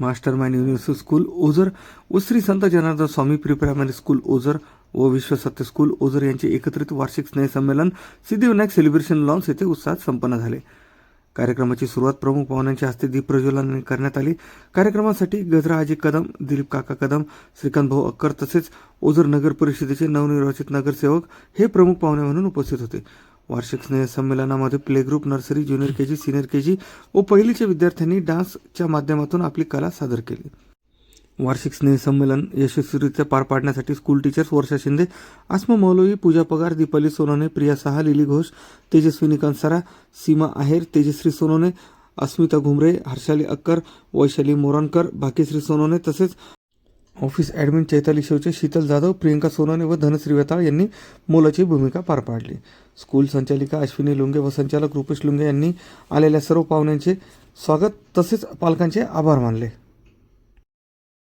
Master mind university school Ozar व Shri Sant Janardan Swami pre primary school Ozar व Vishwasatya school Ozar यांचे एकत्रित वार्षिक स्नेहसंमेलन सिद्धिविनायक सेलिब्रेशन लॉन्स येथे उत्साहात संपन्न झाले. कार्यक्रमाची सुरुवात प्रमुख पाहुण्यांच्या हस्ते दीप प्रज्वलनाने करण्यात आली. कार्यक्रमासाठी गजरा अजी कदम दिलीप काका कदम श्रीकांत भाऊ अक्कर तसेच ओझर नगर परिषदेचे नवनिर्वाचित नगरसेवक हे प्रमुख पाहुणे म्हणून उपस्थित होते. वार्षिक स्नेह संमेलनामध्ये play group nursery junior K G senior K G व पहिलीच्या विद्यार्थ्यांनी डान्सच्या माध्यमातून आपली कला सादर केली. वार्षिक स्नेह संमेलन यशस्वीरित्या पार पाडण्यासाठी school teachers Varsha Shinde Asma Maulvi Pooja Pagar Deepali Sonone Priya Saha Lily Ghosh Tejaswini Kansara Seema Aher Tejashri Sonone Asmita Ghumare Harshali Akkar Vaishali Moranakar Bhagyashri Sonone तसेच ऑफिस ॲडमिन चैताली शेवचे शीतल जाधव प्रियंका सोनवणे व धनश्री वेताळ यांनी मोलाची भूमिका पार पाडली. स्कूल संचालिका अश्विनी लुंगे व संचालक रुपेश लुंगे यांनी आलेल्या सर्व पाहुण्यांचे स्वागत तसेच पालकांचे आभार मानले.